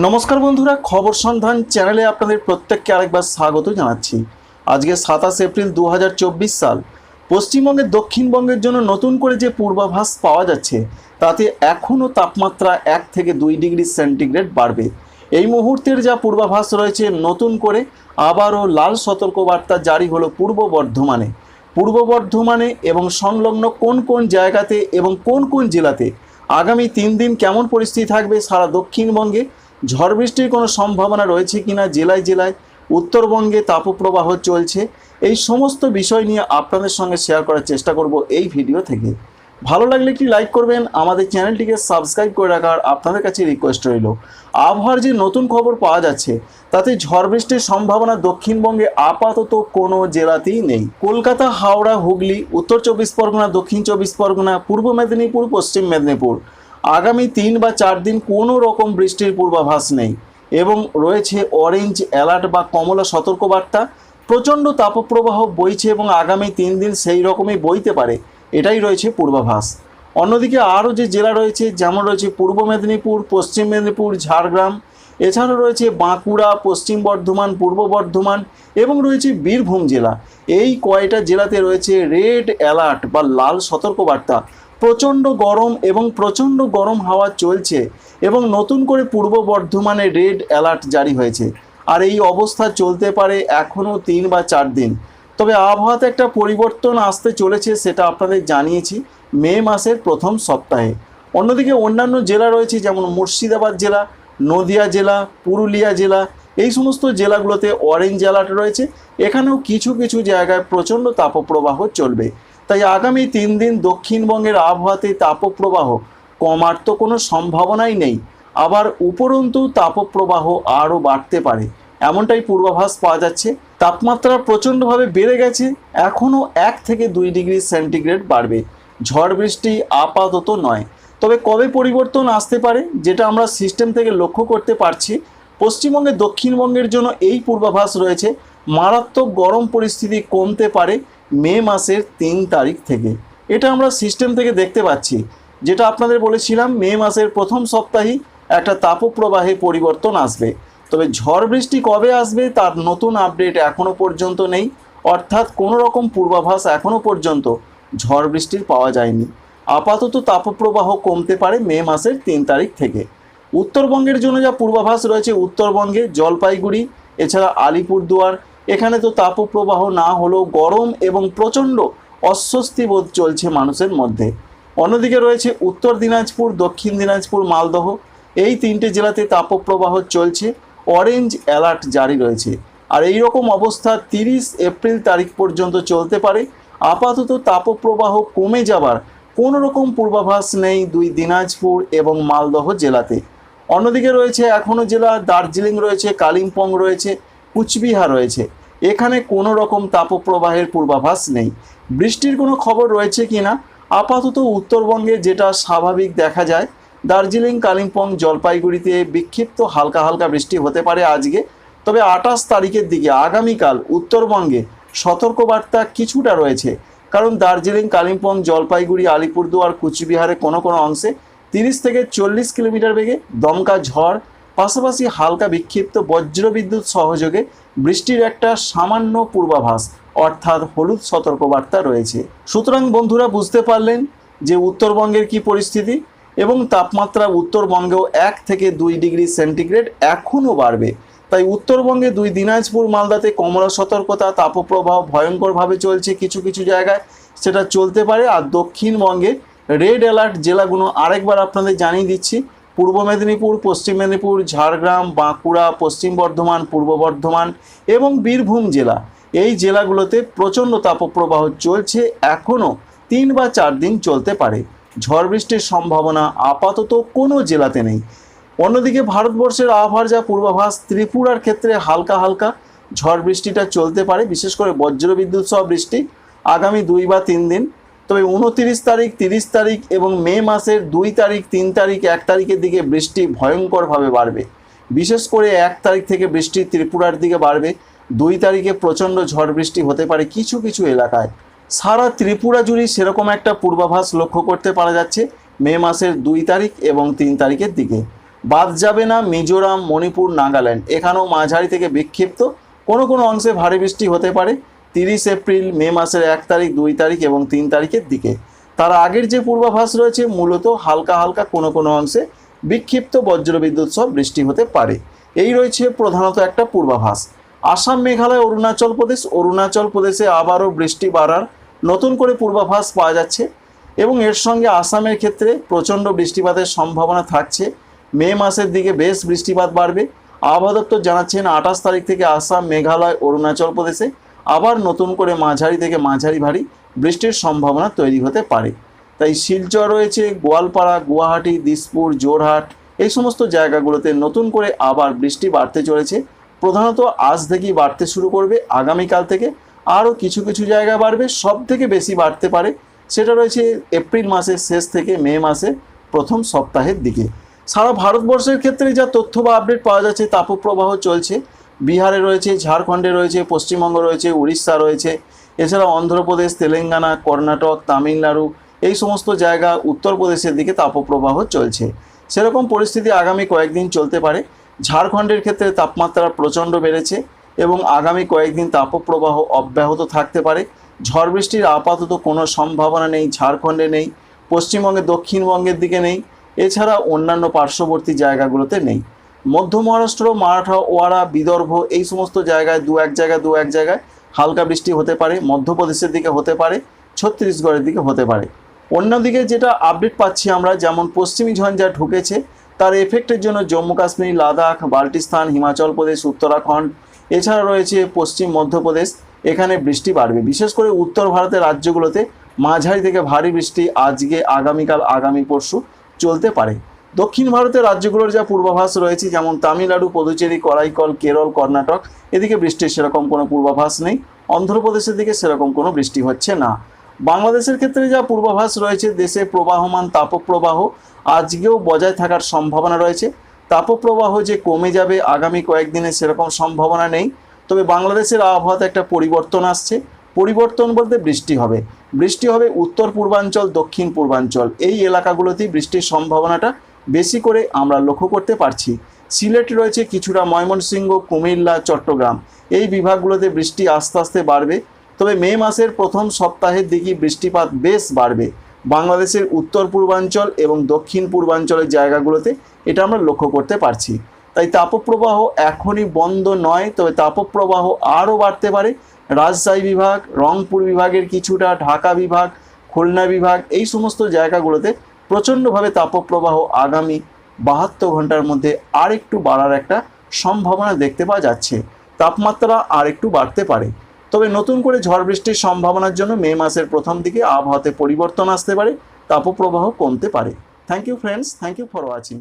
নমস্কার বন্ধুরা, খবর সন্ধান চ্যানেলে আপনাদের প্রত্যেককে আরেকবার স্বাগত জানাচ্ছি। আজকে সাতাশ এপ্রিল দু হাজার চব্বিশ সাল। পশ্চিমবঙ্গের দক্ষিণবঙ্গের জন্য নতুন করে যে পূর্বাভাস পাওয়া যাচ্ছে, তাতে এখনও তাপমাত্রা এক থেকে দুই ডিগ্রি সেন্টিগ্রেড বাড়বে। এই মুহূর্তের যা পূর্বাভাস রয়েছে নতুন করে, আবারও লাল সতর্কবার্তা জারি হলো পূর্ব বর্ধমানে। পূর্ব বর্ধমানে এবং সংলগ্ন কোন কোন জায়গাতে এবং কোন কোন জেলাতে আগামী তিন দিন কেমন পরিস্থিতি থাকবে সারা দক্ষিণবঙ্গে ঝড় বৃষ্টির কোনো সম্ভাবনা রয়েছে কিনা জেলায় জেলায় উত্তরবঙ্গে তাপপ্রবাহ চলছে, এই সমস্ত বিষয় নিয়ে আপনাদের সঙ্গে শেয়ার করার চেষ্টা করব এই ভিডিও থেকে। ভালো লাগলে একটি লাইক করবেন, আমাদের চ্যানেলটিকে সাবস্ক্রাইব করে রাখার আপনাদের কাছে রিকোয়েস্ট রইল। আবহাওয়ার যে নতুন খবর পাওয়া যাচ্ছে, তাতে ঝড় বৃষ্টির সম্ভাবনা দক্ষিণবঙ্গে আপাতত কোনো জেলাতেই নেই। কলকাতা, হাওড়া, হুগলি, উত্তর চব্বিশ পরগনা, দক্ষিণ চব্বিশ পরগনা, পূর্ব মেদিনীপুর, পশ্চিম মেদিনীপুর আগামী তিন বা চার দিন কোনো রকম বৃষ্টির পূর্বাভাস নেই এবং রয়েছে অরেঞ্জ অ্যালার্ট বা কমলা সতর্কবার্তা। প্রচণ্ড তাপপ্রবাহ বইছে এবং আগামী তিন দিন সেই রকমই বইতে পারে। এটাই রয়েছে পূর্বাভাস। অন্যদিকে আরও যে জেলা রয়েছে, যেমন রয়েছে পূর্ব মেদিনীপুর, পশ্চিম মেদিনীপুর, ঝাড়গ্রাম, এছাড়াও রয়েছে বাঁকুড়া, পশ্চিম বর্ধমান, পূর্ব বর্ধমান এবং রয়েছে বীরভূম জেলা। এই কয়টা জেলাতে রয়েছে রেড অ্যালার্ট বা লাল সতর্কবার্তা। প্রচণ্ড গরম এবং প্রচণ্ড গরম হাওয়া চলছে এবং নতুন করে পূর্ব বর্ধমানে রেড অ্যালার্ট জারি হয়েছে। আর এই অবস্থা চলতে পারে এখনও তিন বা চার দিন। তবে আবহাওয়াতে একটা পরিবর্তন আসতে চলেছে সেটা আপনাদের জানিয়েছি মে মাসের প্রথম সপ্তাহে। অন্যদিকে অন্যান্য জেলা রয়েছে যেমন মুর্শিদাবাদ জেলা, নদিয়া জেলা, পুরুলিয়া জেলা, এই সমস্ত জেলাগুলোতে অরেঞ্জ অ্যালার্ট রয়েছে। এখানেও কিছু কিছু জায়গায় প্রচণ্ড তাপপ্রবাহ চলবে। তাই আগামী তিন দিন দক্ষিণবঙ্গের আবহাওয়াতে তাপপ্রবাহ কমার তো কোনো সম্ভাবনাই নেই। আবার উপরন্তু তাপপ্রবাহ আরও বাড়তে পারে। এমনটাই পূর্বাভাস পাওয়া যাচ্ছে। তাপমাত্রা প্রচণ্ডভাবে বেড়ে গেছে। এখনও এক থেকে দুই ডিগ্রি সেন্টিগ্রেড বাড়বে। ঝড় বৃষ্টি আপাতত নয়। তবে কবে পরিবর্তন আসতে পারে, যেটা আমরা সিস্টেম থেকে লক্ষ্য করতে পারছি, পশ্চিমবঙ্গে দক্ষিণবঙ্গের জন্য এই পূর্বাভাস রয়েছে। মারাত্মক গরম পরিস্থিতি কমতে পারে। মে মাসের তিন তারিখ থেকে। এটা আমরা সিস্টেম থেকে দেখতে পাচ্ছি। যেটা আপনাদের বলেছিলাম, মে মাসের প্রথম সপ্তাহেই একটা তাপপ্রবাহে পরিবর্তন আসবে। তবে ঝড় বৃষ্টি কবে আসবে তার নতুন আপডেট এখনও পর্যন্ত নেই। অর্থাৎ কোনো রকম পূর্বাভাস এখনও পর্যন্ত ঝড় বৃষ্টির পাওয়া যায়নি। আপাতত তাপপ্রবাহ কমতে পারে মে মাসের তিন তারিখ থেকে। উত্তরবঙ্গের জন্য যা পূর্বাভাস রয়েছে, উত্তরবঙ্গে জলপাইগুড়ি, এছাড়া আলিপুরদুয়ার এখানে তো তাপপ্রবাহ না হলেও গরম এবং প্রচণ্ড অস্বস্তি বোধ চলছে মানুষের মধ্যে। অন্যদিকে রয়েছে উত্তর দিনাজপুর, দক্ষিণ দিনাজপুর, মালদহ। এই তিনটে জেলাতে তাপপ্রবাহ চলছে। অরেঞ্জ অ্যালার্ট জারি রয়েছে। আর এই রকম অবস্থা তিরিশ এপ্রিল তারিখ পর্যন্ত চলতে পারে। আপাতত তাপপ্রবাহ কমে যাবার কোনো রকম পূর্বাভাস নেই দুই দিনাজপুর এবং মালদহ জেলাতে। অন্যদিকে রয়েছে এখনও জেলা দার্জিলিং রয়েছে, কালিম্পং রয়েছে কুচবিহার রয়েছে। এখানে কোনো রকম তাপপ্রবাহের পূর্বাভাস নেই। বৃষ্টির কোনো খবর রয়েছে কি না? আপাতত উত্তরবঙ্গে যেটা স্বাভাবিক দেখা যায়, দার্জিলিং, কালিম্পং, জলপাইগুড়িতে বিক্ষিপ্ত হালকা হালকা বৃষ্টি হতে পারে আজকে। তবে আঠাশ তারিখের দিকে আগামীকাল উত্তরবঙ্গে সতর্কবার্তা কিছুটা রয়েছে। কারণ দার্জিলিং, কালিম্পং, জলপাইগুড়ি, আলিপুরদুয়ার, কুচবিহারে কোনো কোনো অংশে তিরিশ থেকে চল্লিশ কিলোমিটার বেগে দমকা ঝড় পাশাপাশি হালকা বিক্ষিপ্ত বজ্রবিদ্যুৎ সহযোগে বৃষ্টির একটা সামান্য পূর্বাভাস, অর্থাৎ হলুদ সতর্কবার্তা রয়েছে। সুতরাং বন্ধুরা, বুঝতে পারলেন যে উত্তরবঙ্গের কি পরিস্থিতি এবং তাপমাত্রা উত্তরবঙ্গেও এক থেকে দুই ডিগ্রি সেন্টিগ্রেড এখনও বাড়বে। তাই উত্তরবঙ্গে দুই দিনাজপুর, মালদাতে কমলা সতর্কতা, তাপপ্রবাহ ভয়ঙ্করভাবে চলছে কিছু কিছু জায়গায়। সেটা চলতে পারে। আর দক্ষিণবঙ্গে রেড অ্যালার্ট জেলাগুলো আরেকবার আপনাদের জানিয়ে দিচ্ছি। পূর্ব মেদিনীপুর, পশ্চিম মেদিনীপুর, ঝাড়গ্রাম, বাঁকুড়া, পশ্চিম বর্ধমান, পূর্ব বর্ধমান এবং বীরভূম জেলা। এই জেলাগুলোতে প্রচণ্ড তাপপ্রবাহ চলছে, এখনও তিন বা চার দিন চলতে পারে। ঝড় বৃষ্টির সম্ভাবনা আপাতত কোনো জেলাতে নেই। অন্যদিকে ভারতবর্ষের আবহাওয়ার যা পূর্বাভাস, ত্রিপুরার ক্ষেত্রে হালকা হালকা ঝড় বৃষ্টিটা চলতে পারে, বিশেষ করে বজ্রবিদ্যুৎ সহ বৃষ্টি। আগামী দুই বা তিন দিন তবে উনতিরিশ তারিখ, তিরিশ তারিখ এবং মে মাসের দুই তারিখ, তিন তারিখ, এক তারিখের দিকে বৃষ্টি ভয়ঙ্করভাবে বাড়বে। বিশেষ করে এক তারিখ থেকে বৃষ্টি ত্রিপুরার দিকে বাড়বে। দুই তারিখে প্রচণ্ড ঝড় বৃষ্টি হতে পারে কিছু কিছু এলাকায়। সারা ত্রিপুরা জুড়ে সেরকম একটা পূর্বাভাস লক্ষ্য করতে পারা যাচ্ছে মে মাসের দুই তারিখ এবং তিন তারিখের দিকে। বাদ যাবে না মিজোরাম, মণিপুর, নাগাল্যান্ড। এখানেও মাঝারি থেকে বিক্ষিপ্ত। কোনো কোনো অংশে ভারী বৃষ্টি হতে পারে। তিরিশ এপ্রিল, মে মাসের এক তারিখ, দুই তারিখ এবং তিন তারিখের দিকে। তার আগের যে পূর্বাভাস রয়েছে, মূলত হালকা হালকা কোনো কোনো অংশে বিক্ষিপ্ত বজ্রবিদ্যুৎ সহ বৃষ্টি হতে পারে। এই রয়েছে প্রধানত একটা পূর্বাভাস। আসাম, মেঘালয়, অরুণাচল প্রদেশ, অরুণাচল প্রদেশে আবারও বৃষ্টি বাড়ার নতুন করে পূর্বাভাস পাওয়া যাচ্ছে এবং এর সঙ্গে আসামের ক্ষেত্রে প্রচণ্ড বৃষ্টিপাতের সম্ভাবনা থাকছে। মে মাসের দিকে বেশ বৃষ্টিপাত বাড়বে। আবহাওয়া দপ্তর জানাচ্ছেন, আঠাশ তারিখ থেকে আসাম, মেঘালয়, অরুণাচল প্রদেশে আবার নতুন করে মাঝারি থেকে মাঝারি ভারী বৃষ্টির সম্ভাবনা তৈরি হতে পারে। তাই শিলচর রয়েছে, গোয়ালপাড়া, গুয়াহাটি, দিসপুর জোরহাট এই সমস্ত জায়গাগুলোতে নতুন করে আবার বৃষ্টি বাড়তে চলেছে। প্রধানত আজ থেকেই বাড়তে শুরু করবে, আগামীকাল থেকে আরও কিছু কিছু জায়গা বাড়বে সব থেকে বেশি বাড়তে পারে সেটা রয়েছে এপ্রিল মাসের শেষ থেকে মে মাসে প্রথম সপ্তাহের দিকে। সারা ভারতবর্ষের ক্ষেত্রে যা তথ্য বা আপডেট পাওয়া যাচ্ছে, তাপপ্রবাহ চলছে। বিহারে রয়েছে, ঝাড়খণ্ডে রয়েছে, পশ্চিমবঙ্গ রয়েছে, উড়িষ্যা রয়েছে এছাড়া অন্ধ্রপ্রদেশ, তেলেঙ্গানা, কর্ণাটক, তামিলনাড়ু, এই সমস্ত জায়গা উত্তরপ্রদেশের দিকে তাপপ্রবাহ চলছে। সেরকম পরিস্থিতি আগামী কয়েকদিন চলতে পারে। ঝাড়খণ্ডের ক্ষেত্রে তাপমাত্রা প্রচণ্ড বেড়েছে এবং আগামী কয়েকদিন তাপপ্রবাহ অব্যাহত থাকতে পারে। ঝড় বৃষ্টির আপাতত কোনো সম্ভাবনা নেই, ঝাড়খণ্ডে নেই, পশ্চিমবঙ্গে দক্ষিণবঙ্গের দিকে নেই, এছাড়া অন্যান্য পার্শ্ববর্তী জায়গাগুলোতে নেই। মধ্য মহারাষ্ট্র, মারাঠা ওয়ারা বিদর্ভ, এই সমস্ত জায়গায় দু এক জায়গায়, দু এক জায়গায় হালকা বৃষ্টি হতে পারে, মধ্যপ্রদেশের দিকে হতে পারে, ছত্তিশগড়ের দিকে হতে পারে। অন্যদিকে যেটা আপডেট পাচ্ছি আমরা, যেমন পশ্চিমী ঝঞ্ঝা ঢুকেছে, তার এফেক্টের জন্য জম্মু কাশ্মীর, লাদাখ, বাল্টিস্তান, হিমাচল প্রদেশ, উত্তরাখণ্ড, এছাড়া রয়েছে পশ্চিম মধ্যপ্রদেশ, এখানে বৃষ্টি বাড়বে। বিশেষ করে উত্তর ভারতের রাজ্যগুলোতে মাঝারি থেকে ভারী বৃষ্টি আজকে, আগামীকাল, আগামী পরশু চলতে পারে। দক্ষিণ ভারতের রাজ্যগুলোর যা পূর্বাভাস রয়েছে, যেমন তামিলনাড়ু, পুদুচেরি, করাইকল, কেরল, কর্ণাটক, এদিকে বৃষ্টির সেরকম কোনো পূর্বাভাস নেই। অন্ধ্রপ্রদেশের দিকে সেরকম কোনো বৃষ্টি হচ্ছে না। বাংলাদেশের ক্ষেত্রে যা পূর্বাভাস রয়েছে, দেশে প্রবাহমান তাপপ্রবাহ আজকেও বজায় থাকার সম্ভাবনা রয়েছে। তাপপ্রবাহ যে কমে যাবে আগামী কয়েকদিনে সেরকম সম্ভাবনা নেই। তবে বাংলাদেশের আবহাওয়াতে একটা পরিবর্তন আসছে। পরিবর্তন বলতে বৃষ্টি হবে। বৃষ্টি হবে উত্তর পূর্বাঞ্চল দক্ষিণ পূর্বাঞ্চল এই এলাকাগুলোতেই বৃষ্টির সম্ভাবনাটা বেশি করে আমরা লক্ষ্য করতে পারছি। সিলেট রয়েছে কিছুটা ময়মনসিংহ, কুমিল্লা, চট্টগ্রাম। এই বিভাগগুলোতে বৃষ্টি আস্তে আস্তে বাড়বে। তবে মে মাসের প্রথম সপ্তাহের দিকে বৃষ্টিপাত বেশ বাড়বে। বাংলাদেশের উত্তর পূর্বাঞ্চল এবং দক্ষিণ পূর্বাঞ্চলের জায়গাগুলোতে এটা আমরা লক্ষ্য করতে পারছি। তাই তাপপ্রবাহ এখনই বন্ধ নয়, তবে তাপপ্রবাহ আরও বাড়তে পারে। রাজশাহী বিভাগ, রংপুর বিভাগের কিছুটা, ঢাকা বিভাগ, খুলনা বিভাগ এই সমস্ত জায়গাগুলোতে প্রচণ্ডভাবে তাপপ্রবাহ আগামী বাহাত্তর ঘণ্টার মধ্যে আর একটু বাড়ার একটা সম্ভাবনা দেখতে পাওয়া যাচ্ছে। তাপমাত্রা আর একটু বাড়তে পারে। তবে নতুন করে ঝড় বৃষ্টির সম্ভাবনার জন্য মে মাসের প্রথম দিকে আবহাওয়াতে পরিবর্তন আসতে পারে, তাপপ্রবাহ কমতে পারে। Thank you friends thank you for watching